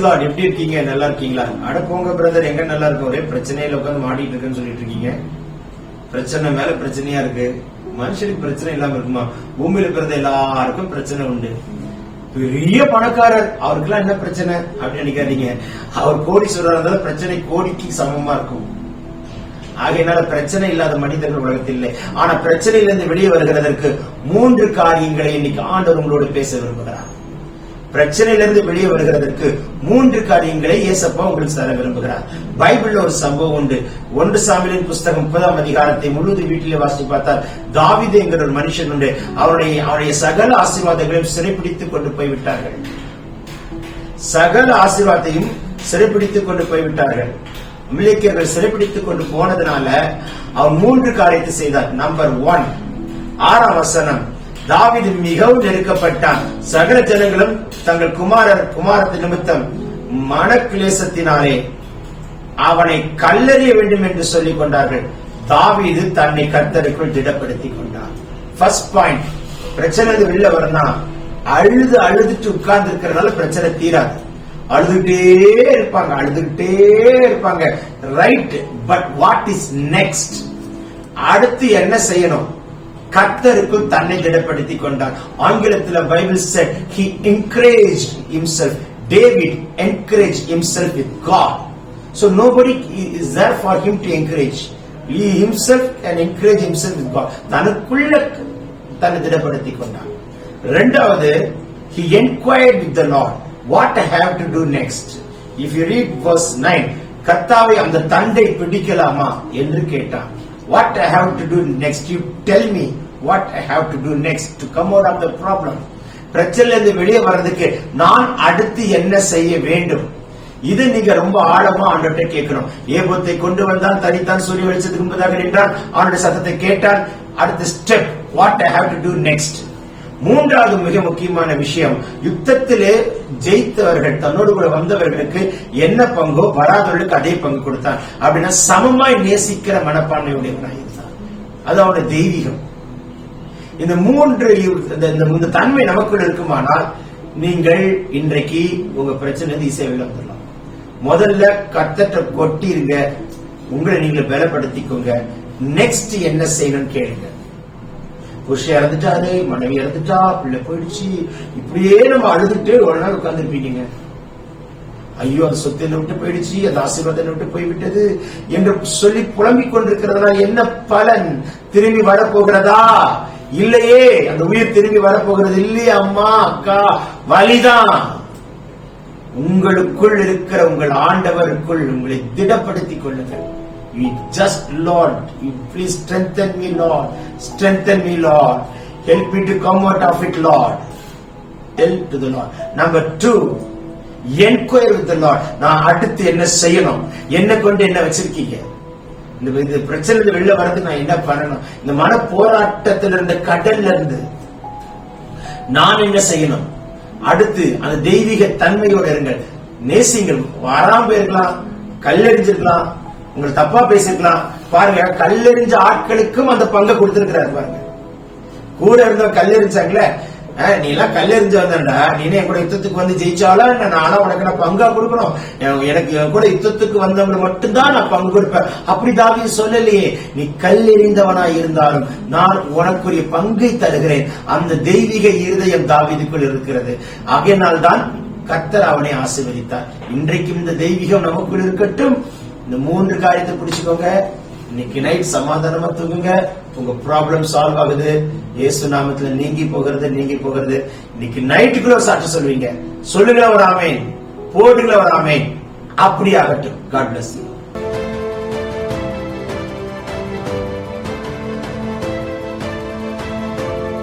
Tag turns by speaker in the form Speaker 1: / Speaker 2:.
Speaker 1: Lord எப்படி இருக்கீங்க? நல்லா இருக்கீங்களா? அட போங்க பிரதர் எங்க நல்லா இருக்கும்? ஒரே பிரச்சனையில உட்காந்து மாடிட்டு இருக்குன்னு சொல்லிட்டு இருக்கீங்க. பிரச்சனை மேல பிரச்சனையா இருக்கு. மனுஷனுக்கு பிரச்சனை இல்லாம இருக்குமா? பூமியில பிறந்த எல்லாருக்கும் பிரச்சனை உண்டு. பெரிய பணக்காரர். அவருக்கெல்லாம் என்ன பிரச்சனை? அப்படின்னு நினைக்காதீங்க. அவர் கோடீஸ்வரர் இருந்தாலும் பிரச்சனை கோடிக்கு சமமா இருக்கும். ஆகையினால பிரச்சனை இல்லாத மனிதர்கள் உலகத்தில் இல்லை. ஆனா பிரச்சனையிலிருந்து வெளியே வருகிறதற்கு மூன்று காரியங்களை இன்னைக்கு ஆண்டவர் உங்களோடு பேச விரும்புகிறார். பிரச்சனையிலிருந்து வெளியே வருகிறதற்கு மூன்று காரியங்களை இயேசப்பா உங்களுக்கு தர விரும்புகிறார். பைபிள்ல ஒரு சம்பவம் உண்டு. ஒன்று சாமியின் புஸ்தகம் முப்பதாம் அதிகாரத்தை முழுது வீட்டிலே வாசி பார்த்தால் தாவிது என்கிற ஒரு மனுஷன் உண்டு. அவருடைய அவருடைய சகல ஆசீர்வாதங்களையும் சிறைப்பிடித்துக் கொண்டு போய்விட்டார்கள். சகல ஆசீர்வாதத்தையும் சிறைப்பிடித்துக் கொண்டு போய்விட்டார்கள். அமெரிக்கர்கள் சிறைப்பிடித்துக் கொண்டு போனதுனால அவர் மூன்று காரியத்தை செய்தார். நம்பர் ஒன் ஆறாம் வசனம். தாவிது மிகவும் நெருக்கப்பட்டான். சகல ஜனங்களும் தங்கள் குமாரர் குமாரத்து நிமித்தம் மனக்கிளேசத்தினாலே அவனை கல்லறிய வேண்டும் என்று சொல்லிக் கொண்டார்கள். தாவிது தன்னை கர்த்தருக்குள் திடப்படுத்திக் கொண்டான். ஃபர்ஸ்ட் பாயிண்ட் பிரச்சனை வெளில வரனா அழுது அழுதுட்டு உட்கார்ந்து இருக்கிறதுனால பிரச்சனை தீராது. அழுதுகிட்டே இருப்பாங்க அழுதுகிட்டே இருப்பாங்க. Right but what is next அடுத்து என்ன செய்யணும்? கர்த்தருக்குள் தன்னை திடப்படுத்திக் கொண்டார் ஆங்கிலத்தில் Bible said he encourage himself David encourage himself with God so nobody is there for him to encourage he himself and encourage himself with God தனக்குள்ள தன்னை திடப்படுத்திக் கொண்டார் ரெண்டாவது he enquired with the Lord what I have to do next if you read verse nine கர்த்தாவை அந்த தண்டை பிடிக்கலாமா என்று கேட்டான் what I have to do next. You tell me what I have to do next to come out of the problem. பிரச்சனையிலிருந்து வெளியே வர்றதுக்கு நான் அடுத்து என்ன செய்ய வேண்டும் இது நீங்க ரொம்ப ஆழமா ஆண்டவர்கிட்ட கேட்கணும் ஏபத்தை கொண்டு வந்தான் தனித்தான் சூரிய வெளிச்சத்துக்கு முன்பதாக நின்றான் அவனுடைய சத்தத்தை கேட்டான் அடுத்த step what I have to do next மூன்றாவது மிக முக்கியமான விஷயம் யுத்தத்திலே ஜெயித்தவர்கள் தன்னோடு கூட வந்தவர்களுக்கு என்ன பங்கோ வராதவர்களுக்கு அதே பங்கு கொடுத்தான். அப்படின்னா சமமாய் நேசிக்கிற மனப்பான்மையுடையவனாக இருந்தான் அது அவனுடைய தெய்வீகம். இந்த மூன்று இந்த- இந்த தன்மை நமக்குள் இருக்குமானால் நீங்கள் இன்றைக்கு உங்க பிரச்சனை இசை வந்துடலாம். முதல்ல கத்தட்ட கொட்டிருங்க. உங்களை நீங்க பலப்படுத்திக்கோங்க. நெக்ஸ்ட் என்ன செய்யணும்னு கேளுங்க. புருஷன் இறந்துட்டாரு மனைவி இறந்துட்டா பிள்ளை போயிடுச்சு. இப்படியே நம்ம அழுதுட்டு ஒரு நாள் உட்கார்ந்துருப்பீங்க. ஐயோ அந்த சொத்து என்னை விட்டு போயிடுச்சு அந்த ஆசீர்வாதம் விட்டு போய்விட்டது என்று சொல்லி புலம்பிக் கொண்டிருக்கிறதுனால என்ன பலன்? திரும்பி வரப்போகிறதா? இல்லையே அந்த உயிர் திரும்பி வரப்போகிறது இல்லையே அம்மா அக்கா வலிதான். உங்களுக்குள் இருக்கிற உங்கள் ஆண்டவருக்குள் உங்களை திடப்படுத்திக் கொள்ளுங்கள். You just Lord you please strengthen me Lord Strengthen me, Lord. Help me to come out of it, Lord. Tell to the Lord. Number two, enquire with Lord நான் அடுத்து என்ன செய்யணும்? என்ன கொண்டு என்ன வச்சிருக்கீங்க? இந்த இந்த பிரச்சனை வெளில வரது நான் என்ன பண்ணணும்? இந்த மன போராட்டத்துல இருந்த கடல்ல இருந்து நான் என்ன செய்யணும்? அடுத்து அந்த தெய்வீக தன்மையோட இருங்கள். நேசிங்கள். வராம போயிருக்கலாம் கல்லெறிஞ்சிருக்கலாம் உங்களை தப்பா பேசிருக்கலாம் பாருங்க கல்லெறிஞ்ச ஆட்களுக்கும் அந்த பங்கை கொடுத்திருக்கிறாரு பாருங்க. கூட இருந்த கல்லெறிஞ்சாங்களே நீ எல்லாம் கல்லெறிஞ்சு வந்தா நீனே என் கூட யுத்தத்துக்கு வந்து ஜெயிச்சாலும் நான் நானா உனக்கு நான் பங்கா கொடுக்கணும். எனக்கு என் கூட யுத்தத்துக்கு வந்தவங்களுக்கு மட்டும்தான் நான் பங்கு கொடுப்பேன். அப்படி தாவி சொல்லலையே. நீ கல்லெறிந்தவனா இருந்தாலும் நான் உனக்குரிய பங்கை தருகிறேன். அந்த தெய்வீக இருதயம் தாவிதுக்குள் இருக்கிறது. ஆகையினால் தான் கர்த்தர் அவனை ஆசீர்வதித்தார். இன்றைக்கும் இந்த தெய்வீகம் நமக்குள் இருக்கட்டும். இந்த மூன்று காரியத்தை பிடிச்சுக்கோங்க இன்னைக்கு நைட் சமாதானமா தூங்குங்க. உங்க ப்ராப்ளம் சால்வ் ஆகுது. இயேசு நாமத்துல நீங்கி போகிறது நீங்கி போகிறது. இன்னைக்கு நைட்டுக்குள்ள ஒரு சாட்சி சொல்லுவீங்க. சொல்லுங்க ஒரு ஆமேன் போடுங்கள ஒரு ஆமேன். அப்படி ஆகட்டும் காட் பிளஸ் யூ